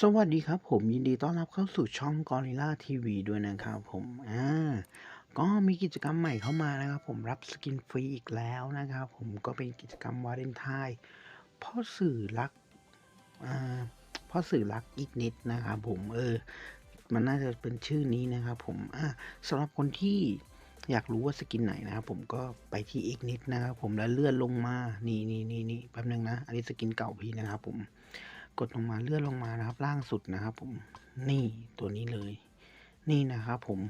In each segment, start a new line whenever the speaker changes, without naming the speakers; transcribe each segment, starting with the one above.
สวัสดีครับผมยินดีต้อนรับเข้าสู่ช่อง Gorilla TV ด้วยนะครับผมอ่าก็มีกิจกรรมใหม่เข้ามานะครับผมรับสกินฟรีอีกแล้วนะครับผมก็เป็นกิจกรรมวาเลนไทน์พ่อสื่อรักอ่าพ่อสื่อรักอีกนิดนะครับผมเออ มันน่าจะเป็นชื่อนี้นะครับผมอ่าสำหรับคนที่อยากรู้ว่าสกินไหนนะครับผมก็ไปที่อีกนิดนะครับผมแล้วเลื่อนลงมานี่นี่นี่นี่แป๊บนึงนะ อันนี้สกินเก่าพี่นะครับผม กดลงมาเลื่อนลงมานะครับ ล่างสุดนะครับผมนี่ตัวนี้เลย นี่นะครับผม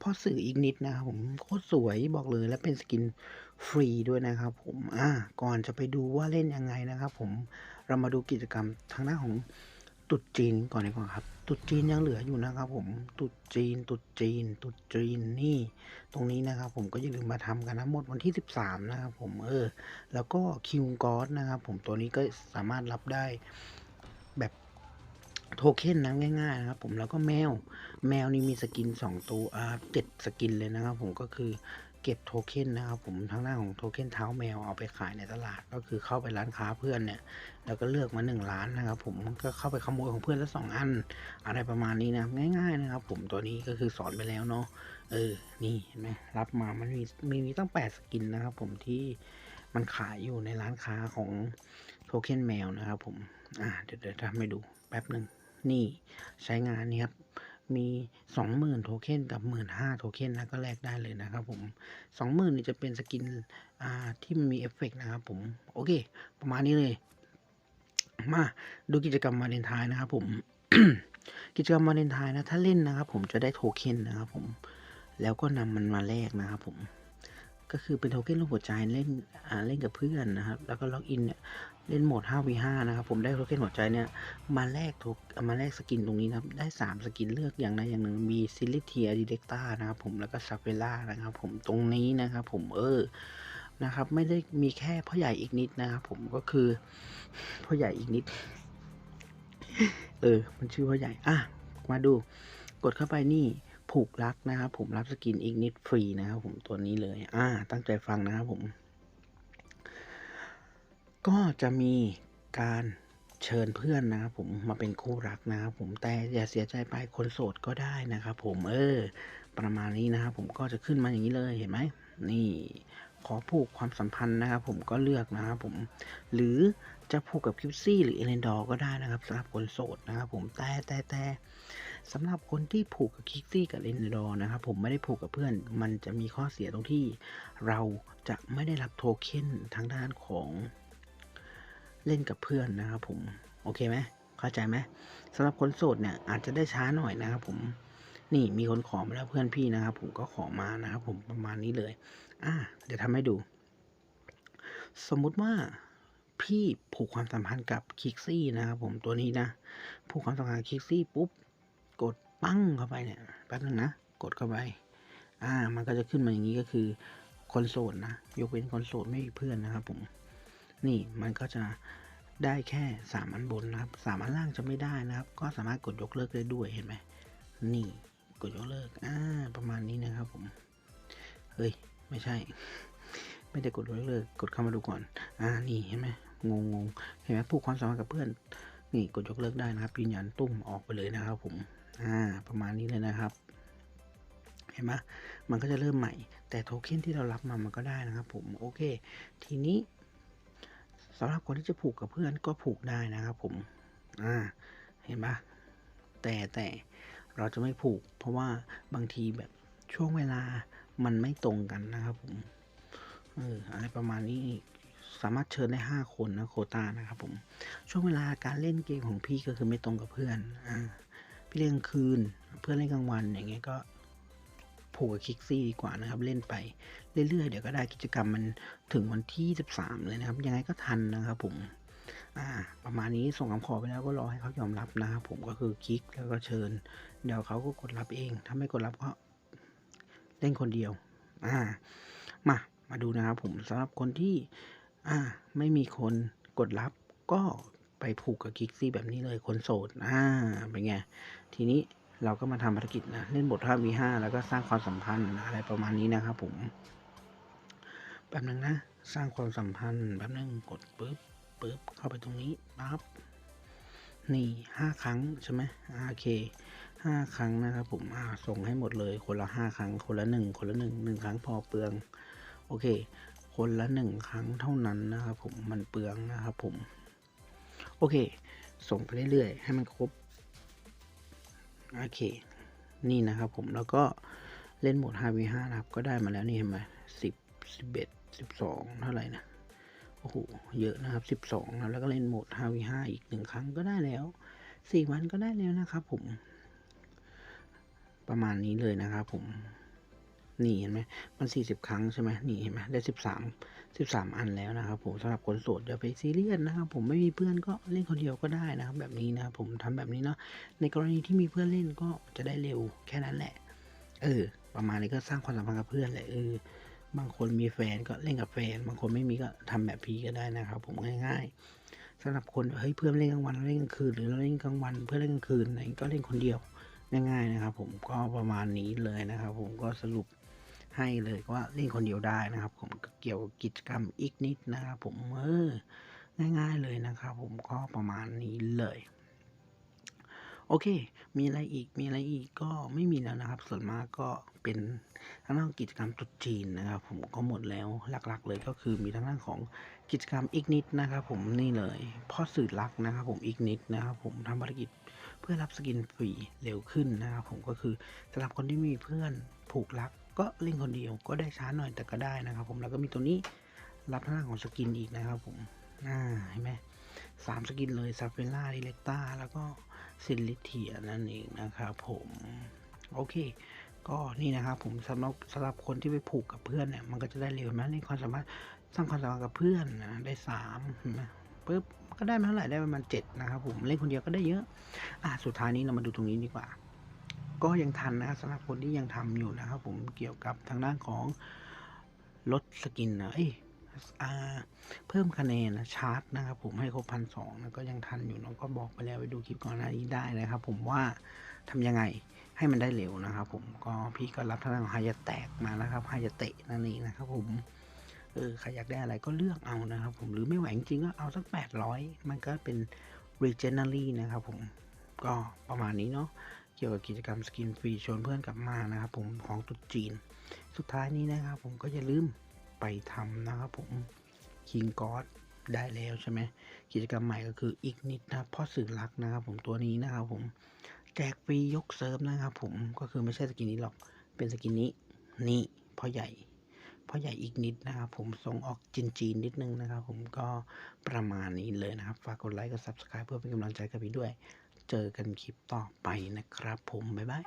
พอสื่ออีกนิดนะครับผมโคตรสวยบอกเลยและเป็นสกินฟรีด้วยนะครับ ผมอ่าก่อนจะไปดูว่าเล่นยังไงนะครับ ผมเรามาดูกิจกรรมทางด้านของตุดจีนก่อนดีกว่าครับ ตุดจีนยังเหลืออยู่นะครับ ผมตุดจีน ตุดจีน ตุดจีนนี่ ตรงนี้นะครับ ผมก็อย่าลืมมาทำกันนะหมดวันที่ 13 นะครับ ผมเออ แล้วก็คิวกอสนะครับ ผมตัวนี้ก็สามารถรับได้ โทเค็นนะง่ายๆนะครับผมแล้วก็แมว แมวนี่มีสกินสองตัวอ่าเจ็ดสกินเลยนะครับผมก็คือเก็บโทเค็นนะครับผมทางด้านของโทเค็นเท้าแมวเอาไปขายในตลาดก็คือเข้าไปร้านค้าเพื่อนเนี่ยแล้วก็เลือกมาหนึ่งร้านนะครับผมก็เข้าไปขโมยของเพื่อนละสองอัน อะไรประมาณนี้นะง่าย ๆนะครับ ผมตัวนี้ก็คือสอนไปแล้วเนาะเออนี่เห็นไหมรับมามันมีมีมีตั้งแปดสกินนะครับ ผมที่มันขายอยู่ในร้านค้าของโทเค็นแมวนะครับ ผมอ่าเดี๋ยวเดี๋ยวทำให้ดูแป๊บหนึ่ง นี่ใช้งานนี่ครับมีสองหมื่นโทเค็นกับหมื่นห้าโทเค็นนะก็แลกได้เลยนะครับผมสองหมื่นนี่จะเป็นสกินอ่าที่มันมีเอฟเฟกต์นะครับผม โอเค ประมาณนี้เลย มาดูกิจกรรมวาเลนไทน์นะครับผม กิจกรรมวาเลนไทน์นะ ถ้าเล่นนะครับผมจะได้โทเค็นนะครับผม แล้วก็นำมันมาแลกนะครับผม ก็คือเป็นโทเค็นรูปหัวใจเล่นอ่าเล่นกับเพื่อนนะครับ แล้วก็ล็อกอินเนี่ยเล่นโหมด 5v5 นะครับ ผมได้โทเค็นหัวใจเนี่ย มาแลกโทมาแลกสกินตรงนี้นะครับ ได้ 3 สกินเลือกอย่างใดอย่างหนึ่ง มีซิลิเทียดีเด็กต้านะครับผม แล้วก็ซาเฟล่านะครับผม ตรงนี้นะครับผม เออ นะครับ ไม่ได้มีแค่พ่อใหญ่อีกนิดนะครับผม ก็คือพ่อใหญ่อีกนิด เออ มันชื่อพ่อใหญ่ อะ มาดู กดเข้าไปนี่ ผูกรักนะครับผมรับสกินอีกนิดฟรีนะครับผมตัวนี้เลย อ่า ตั้งใจฟังนะครับผม ก็จะมีการเชิญเพื่อนนะครับผมมาเป็นคู่รักนะครับผมแต่อย่าเสียใจไปคนโสดก็ได้นะครับผมเออ ประมาณนี้นะครับผมก็จะขึ้นมาอย่างนี้เลยเห็นไหมนี่ขอผูกความสัมพันธ์นะครับผมก็เลือกนะครับผมหรือจะผูกกับคิวซี่หรือเอเลนดอร์ก็ได้นะครับสำหรับคนโสดนะครับผมแต่แต่แต่ สำหรับคนที่ผูกกับคิกซี่กับเลนดอร์นะครับผมไม่ได้ผูกกับเพื่อน มันจะมีข้อเสียตรงที่เราจะไม่ได้รับโทเค็นทางด้านของเล่นกับเพื่อนนะครับผม โอเคไหมเข้าใจไหมสำหรับคนโสดเนี่ยอาจจะได้ช้าหน่อยนะครับผมนี่มีคนขอมาแล้วเพื่อนพี่นะครับ ผมก็ขอมานะครับผมประมาณนี้เลย อะเดี๋ยวทำให้ดู สมมุติว่าพี่ผูกความสัมพันธ์กับคิกซี่นะครับผมตัวนี้นะผูกความสัมพันธ์คิกซี่ปุ๊บ กดปั้งเข้าไปเนี่ยแป๊บนึงนะ กดเข้าไป อ่า มันก็จะขึ้นมาอย่างนี้ก็คือคอนโสดนะ ยกเว้นคอนโสดไม่มีเพื่อนนะครับผม นี่มันก็จะได้แค่สามอันบนนะครับสามอันล่างจะไม่ได้นะครับ ก็สามารถกดยกเลิกได้ด้วยเห็นไหมนี่กดยกเลิก อ่า ประมาณนี้นะครับผม เฮ้ย ไม่ใช่ ไม่ได้กดยกเลิก กดเข้ามาดูก่อน อ่า นี่เห็นไหมงงงเห็นไหมผูกความสัมพันธ์กับเพื่อน นี่กดยกเลิกได้นะครับยืนยันตุ้มออกไปเลยนะครับผม อ่าประมาณนี้เลยนะครับ เห็นไหมมันก็จะเริ่มใหม่ แต่โทเค็นที่เรารับมามันก็ได้นะครับ ผมโอเค ทีนี้สำหรับคนที่จะผูกกับเพื่อนก็ผูกได้นะครับ ผมอ่าเห็นปะแต่แต่เราจะไม่ผูก เพราะว่าบางทีแบบช่วงเวลามันไม่ตรงกันนะครับ ผมเอออะไรประมาณนี้สามารถเชิญได้ห้าคนนะโคตานะครับผม ช่วงเวลาการเล่นเกมของพี่ก็คือไม่ตรงกับเพื่อนอ่า พี่เล่นกลางคืน เพื่อนเล่นกลางวันอย่างเงี้ยก็ผูกกับคิกซี่ดีกว่านะครับ เล่นไปเรื่อยๆ เดี๋ยวก็ได้กิจกรรมมันถึงวันที่ 13 เลยนะครับ ยังไงก็ทันนะครับผมอ่าประมาณนี้ส่งคำขอไปแล้วก็รอให้เขายอมรับนะครับผมก็คือคลิกแล้วก็เชิญ เดี๋ยวเขาก็กดรับเอง ถ้าไม่กดรับก็เล่นคนเดียวอ่ามามาดูนะครับผมสำหรับคนที่อ่าไม่มีคนกดรับก็ ไปผูกกับกิกซี่แบบนี้เลยคนโสดอ่าเป็นไง ทีนี้เราก็มาทำภารกิจนะ เล่นบท 5v5 แล้วก็สร้างความสัมพันธ์อะไรประมาณนี้นะครับผมแป๊บนึงนะ สร้างความสัมพันธ์แป๊บนึงกดปึ๊บปึ๊บเข้าไปตรงนี้ปั๊บนี่ห้าครั้งใช่ไหมโอเคห้าครั้งนะครับผมอ่าส่งให้หมดเลย คนละห้าครั้ง คนละหนึ่งคนละหนึ่งหนึ่งครั้งพอเปลือง โอเค คนละหนึ่งครั้งเท่านั้นนะครับผมมันเปลืองนะครับผม โอเค ส่งไปเรื่อยๆ ให้มันครบ โอเค นี่นะครับผม แล้วก็เล่นโหมด 5v5 นะครับ ก็ได้มาแล้วนี่เห็นไหมสิบสิบเอ็ดสิบสองเท่าไหร่นะ โอ้โห เยอะนะครับสิบสองนะแล้วก็เล่นโหมด 5v5 อีกหนึ่งครั้งก็ได้แล้วสี่วันก็ได้แล้วนะครับผม ประมาณนี้เลยนะครับผม นี่เห็นไหมมันสี่สิบครั้งใช่ไหมนี่เห็นไหมได้สิบสามสิบสามอันแล้วนะครับผมสำหรับคนโสดอย่าไปซีเรียสนะครับผมไม่มีเพื่อนก็เล่นคนเดียวก็ได้นะครับแบบนี้นะครับผมทำแบบนี้เนาะในกรณีที่มีเพื่อนเล่นก็จะได้เร็วแค่นั้นแหละ เออ ประมาณนี้ก็สร้างความสัมพันธ์กับเพื่อนแหละเออบางคนมีแฟนก็เล่นกับแฟน บางคนไม่มีก็ทำแบบพีก็ได้นะครับผมง่าย ๆสำหรับคนเฮ้ยเพื่อนเล่นกลางวันเราเล่นกลางคืนหรือเราเล่นกลางวันเพื่อนเล่นกลางคืนอะไรก็เล่นคนเดียวง่ายๆนะครับผมก็ประมาณนี้เลยนะครับผมก็สรุป ให้เลยว่าเล่นคนเดียวได้นะครับ ผมเกี่ยวกับกิจกรรมอีกนิดนะครับผมเออง่าย ๆเลยนะครับ ผมก็ประมาณนี้เลย โอเค มีอะไรอีกมีอะไรอีกก็ไม่มีแล้วนะครับ ส่วนมากก็เป็นทางด้านกิจกรรมตรุษจีนนะครับ ผมก็หมดแล้วหลักๆ เลยก็คือมีทางด้านของกิจกรรมอีกนิดนะครับ ผมนี่เลยพ่อสื่อรักนะครับ ผมอีกนิดนะครับ ผมทำภารกิจเพื่อรับสกินฟรีเร็วขึ้นนะครับ ผมก็คือสำหรับคนที่มีเพื่อนผูกรัก ก็เล่นคนเดียวก็ได้ช้าหน่อยแต่ก็ได้นะครับ ผมแล้วก็มีตัวนี้รับทางด้าของสกินอีกนะครับผมอ่าเห็นไหมสามสกินเลยซาเฟล่าดิเลกตาแล้วก็ซิลิเทียนั่นเองนะครับผมโอเค ก็นี่นะครับผมสำหรับสำหรับคนที่ไปผูกกับเพื่อนเนี่ยมันก็จะได้เร็วไหมในความสามารถสร้างความสัมพันธ์กับเพื่อนนะได้สามเห็นไหมปุ๊บก็ได้มาเท่าไหร่ได้ประมาณเจ็ดนะครับผมเล่นคนเดียวก็ได้เยอะอะสุดท้ายนี้เรามาดูตรงนี้ดีกว่า ก็ยังทันนะครับสำหรับคนที่ยังทำอยู่นะครับผมเกี่ยวกับทางด้านของลดสกินนะเอ้ยอเพิ่มคะแนนนะชาร์จนะครับผมให้ครบพันสองนะก็ยังทันอยู่เน้องก็บอกไปแล้วไปดูคลิปก่อนหน้านี้ได้นะครับผมว่าทำยังไงให้มันได้เร็วนะครับผมก็พี่ก็รับทางด้านของไฮยาแตกมานะครับไฮยาเตะนั่นเองนะครับผมเออใครอยากได้อะไรก็เลือกเอานะครับผมหรือไม่ไหวจริงก็เอาสักแปดร้อยมันก็เป็น regenerally นะครับผมก็ประมาณนี้เนาะ เกี่ยวกับกิจกรรมสกินฟรีชวนเพื่อนกลับมานะครับผมของตุ๊จีน สุดท้ายนี้นะครับผมก็อย่าลืมไปทำนะครับผมคิงกอดได้แล้วใช่ไหมกิจกรรมใหม่ก็คืออีกนิดนะพ่อสื่อรักนะครับผมตัวนี้นะครับผมแจกฟรียกเซิร์ฟนะครับผมก็คือไม่ใช่สกินนี้หรอกเป็นสกินนี้นี่พ่อใหญ่พ่อใหญ่อีกนิดนะครับผมส่งออกจีนจีนนิดนึงนะครับผมก็ประมาณนี้เลยนะครับ ฝากกดไลค์กด subscribe เพื่อเป็นกำลังใจกับพี่ด้วย เจอกันคลิปต่อไปนะครับผม บ๊ายบาย